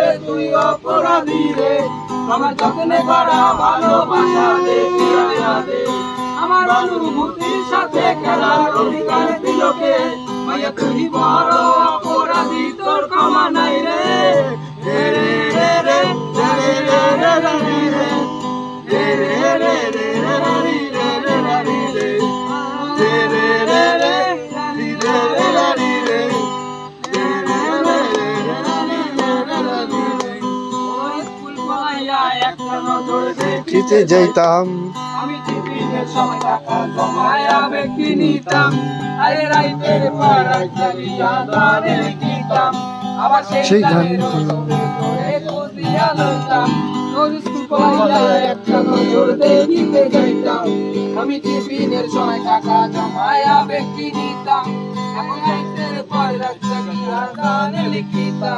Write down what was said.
রে, তুই অপরাধী রে। আমার যত্নে করা ভালোবাসা দে দে। আমার অনুভূতির সাথে খেলার অধিকার দিলকে মাইয়া, তুই বড় একটা যাইতাম। আমি টিফিনের সময় টাকা জমায়া আরে রাইতের গানে আবার সেই গানের করে খুঁজিয়া লইতাম। দেখিতে আমি টিফিনের সময় টাকা জমায়া এখন রাইতের পর রাত গানে লিখিতাম।